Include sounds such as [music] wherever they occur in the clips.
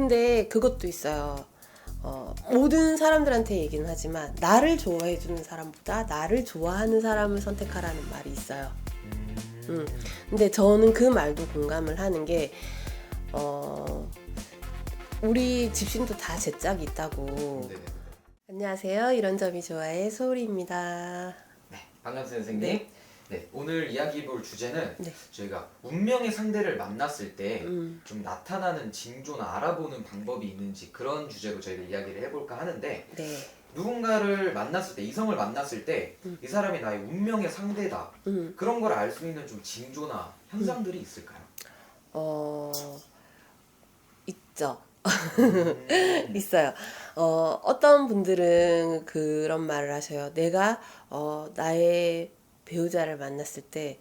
근데 그것도 있어요. 어, 모든 사람들한테 얘기는 하지만 나를 좋아해 주는 사람보다 나를 좋아하는 사람을 선택하라는 말이 있어요. 음. 근데 저는 그 말도 공감을 하는 게 어, 우리 집신도 다 제 짝이 있다고. 네네. 안녕하세요. 이런 점이 좋아해 소울입니다. 네, 반갑습니다, 선생님. 네. 네. 오늘 이야기 볼 주제는 네. 저희가 운명의 상대를 만났을 때 좀 음, 나타나는 징조나 알아보는 방법이 있는지 그런 주제로 저희가 이야기를 해볼까 하는데 네. 누군가를 만났을 때 이성을 만났을 때 이 음. 사람이 나의 운명의 상대다 음, 그런 걸 알 수 있는 좀 징조나 현상들이 있을까요? 어, 있죠. 음. [laughs] 있어요. 어, 어떤 분들은 그런 말을 하셔요. 내가 어, 나의 배우자를 만났을 때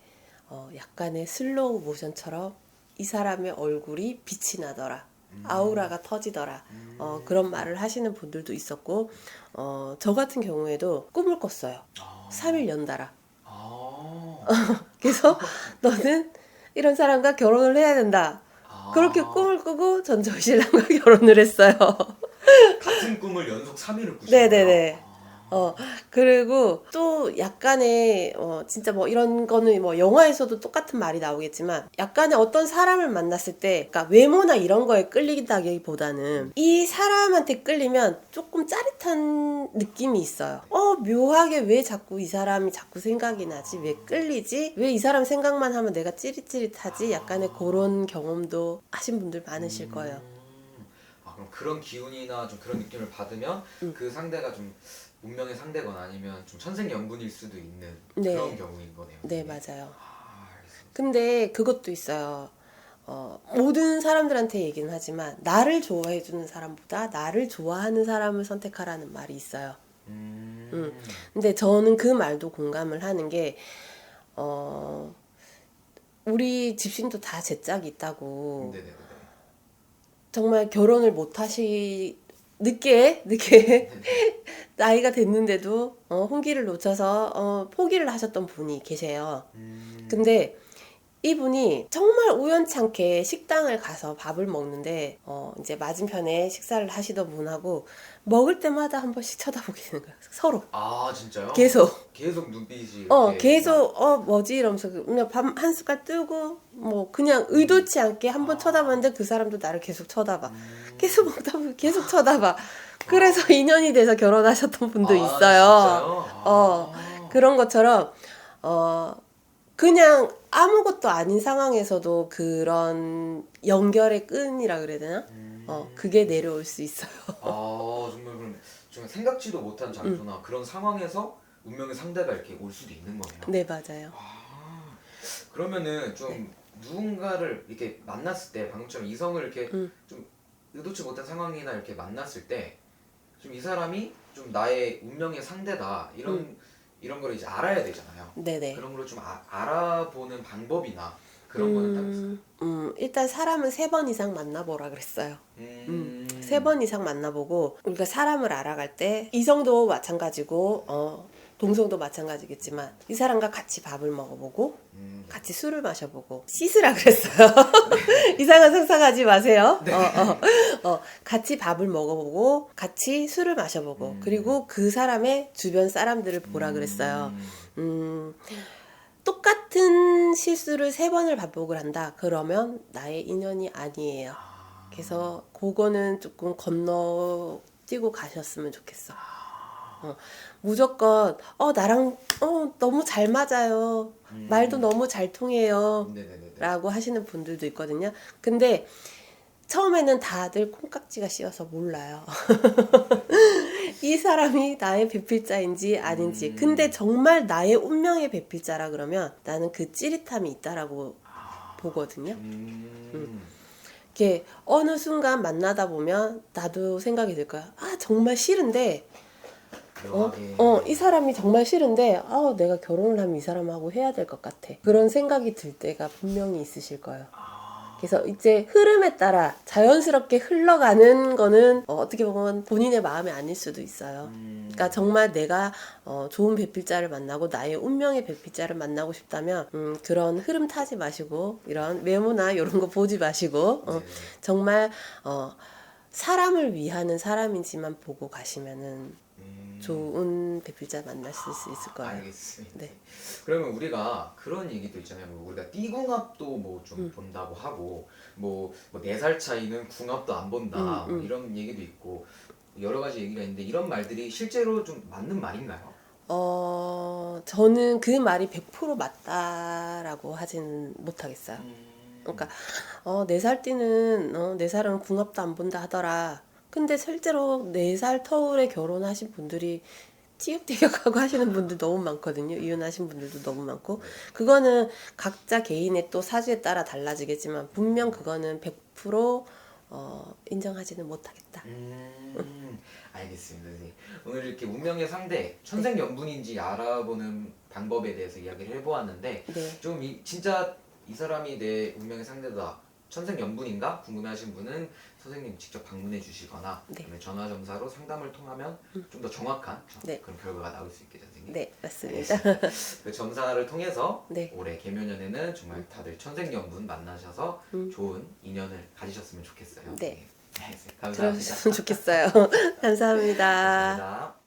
어, 약간의 슬로우 모션처럼 이 사람의 얼굴이 빛이 나더라. 아우라가 터지더라. 어, 그런 말을 하시는 분들도 있었고, 어, 저 같은 경우에도 꿈을 꿨어요. 아. 3일 연달아. 아. [laughs] 그래서 너는 이런 사람과 결혼을 해야 된다. 아. 그렇게 꿈을 꾸고 전 저희 신랑과 결혼을 했어요. 같은 꿈을 연속 3일을 꾸신 네네네. 어, 그리고 또 약간의, 어, 진짜 뭐 이런 거는 뭐 영화에서도 똑같은 말이 나오겠지만, 약간의 어떤 사람을 만났을 때, 그러니까 외모나 이런 거에 끌리다기 보다는 이 사람한테 끌리면 조금 짜릿한 느낌이 있어요. 어, 묘하게 왜 자꾸 이 사람이 자꾸 생각이 나지? 왜 끌리지? 왜 이 사람 생각만 하면 내가 찌릿찌릿하지? 약간의 그런 경험도 하신 분들 많으실 거예요. 그럼 그런 기운이나 좀 그런 느낌을 받으면 음. 그 상대가 좀 운명의 상대거나 아니면 좀 천생 연분일 수도 있는 네. 그런 경우인 거네요. 네, 맞아요. 아, 알겠습니다. 근데 그것도 있어요. 어, 모든 사람들한테 얘기는 하지만 나를 좋아해 주는 사람보다 나를 좋아하는 사람을 선택하라는 말이 있어요. 음. 음. 근데 저는 그 말도 공감을 하는 게 어, 우리 집신도 다 제 짝이 있다고 네네네. 정말 결혼을 못 하시 늦게 늦게 [laughs] 나이가 됐는데도 어, 홍기를 놓쳐서 어, 포기를 하셨던 분이 계세요. 음. 근데 이분이 정말 우연찮게 식당을 가서 밥을 먹는데 어 이제 맞은편에 식사를 하시던 분하고 먹을 때마다 한 번씩 쳐다보게 되는 거야 서로. 아 진짜요? 계속. 계속 눈빛이 어 이렇게 계속 어 뭐지? 이러면서 그냥 밥 한 숟갈 뜨고 뭐 그냥 의도치 않게 한번 쳐다봤는데 그 사람도 나를 계속 쳐다봐. 음. 계속 먹다 보면 계속 쳐다봐. 그래서 [laughs] 인연이 돼서 결혼하셨던 분도 아, 있어요. 진짜요? 어, 아. 그런 것처럼 어 그냥 아무것도 아닌 상황에서도 그런 연결의 끈이라 그래야 되나? 음. 어 그게 내려올 수 있어요. 아 정말 그럼 좀 생각지도 못한 장소나 그런 상황에서 운명의 상대가 이렇게 올 수도 있는 거네요. 네 맞아요. 아, 그러면은 좀 네. 누군가를 이렇게 만났을 때 방금처럼 이성을 이렇게 음. 좀 의도치 못한 상황이나 이렇게 만났을 때 좀 이 사람이 좀 나의 운명의 상대다 이런 음. 이런 걸 이제 알아야 되잖아요. 네네. 그런 걸 좀 아, 알아보는 방법이나 그런 거는 따로 있어요. 음, 음 일단 사람은 세 번 이상 만나보라 그랬어요. 음. 세 번 이상 만나보고 우리가 사람을 알아갈 때 이성도 마찬가지고 어 동성도 마찬가지겠지만 이 사람과 같이 밥을 먹어보고 음. 같이 술을 마셔보고 씻으라 그랬어요. [laughs] 이상한 상상하지 마세요. 네. 어, 어, 어, 같이 밥을 먹어보고 같이 술을 마셔보고 음. 그리고 그 사람의 주변 사람들을 보라 그랬어요. 음. 음, 똑같은 실수를 세 번을 반복을 한다. 그러면 나의 인연이 아니에요. 아. 그래서 그거는 조금 건너뛰고 가셨으면 좋겠어. 어, 무조건 어 나랑 어 너무 잘 맞아요. 음. 말도 너무 잘 통해요. 네네네. 라고 하시는 분들도 있거든요. 근데 처음에는 다들 콩깍지가 씌어서 몰라요. [laughs] 이 사람이 나의 배필자인지 아닌지. 음. 근데 정말 나의 운명의 배필자라 그러면 나는 그 찌릿함이 있다라고 보거든요. 음. 이게 어느 순간 만나다 보면 나도 생각이 들 거야. 아, 정말 싫은데 어, 묘하게. 어, 이 사람이 정말 싫은데, 아, 내가 결혼을 하면 이 사람하고 해야 될 것 같아. 그런 생각이 들 때가 분명히 있으실 거예요. 아. 그래서 이제 흐름에 따라 자연스럽게 흘러가는 거는 어, 떻게 보면 본인의 마음이 아닐 수도 있어요. 음. 그러니까 정말 내가 어, 좋은 배필자를 만나고 나의 운명의 배필자를 만나고 싶다면 음, 그런 흐름 타지 마시고 이런 외모나 이런 거 보지 마시고 어, 네네. 정말 어, 사람을 위하는 사람이지만 보고 가시면은 음, 좋은 배필자 만나실 수 있을 거예요. 알겠습니다. 네. 그러면 우리가 그런 얘기도 있잖아요. 뭐 우리가 띠궁합도 뭐 좀 음. 본다고 하고 뭐네 살 차이는 궁합도 안 본다 음, 뭐 음. 이런 얘기도 있고 여러 가지 얘기가 있는데 이런 말들이 실제로 좀 맞는 말인가요? 어, 저는 그 말이 100% 맞다라고 하지는 못하겠어요. 음, 그러니까 어, 네살 띠는 어, 네 살은 궁합도 안 본다 하더라. 근데 실제로 네살 터울에 결혼하신 분들이 티격태격하고 하시는 분들 너무 많거든요. 이혼하신 분들도 너무 많고. 그거는 각자 개인의 또 사주에 따라 달라지겠지만 분명 그거는 100% 어, 인정하지는 못하겠다. 음, 알겠습니다. 선생님. 오늘 이렇게 운명의 상대 천생 연분인지 알아보는 방법에 대해서 이야기를 해보았는데 네. 좀 이, 진짜 이 사람이 내 운명의 상대다 천생 연분인가 궁금해하신 분은 선생님 직접 방문해 주시거나 네. 그다음에 전화 점사로 상담을 통하면 좀 더 정확한 네. 그런 결과가 나올 수 있겠죠 선생님. 네, 맞습니다. 그 점사를 통해서 네. 올해 개묘년에는 정말 다들 천생연분 만나셔서 음. 좋은 인연을 가지셨으면 좋겠어요. 네. 네, 감사합니다. 좋겠어요. [laughs] 감사합니다. 감사합니다.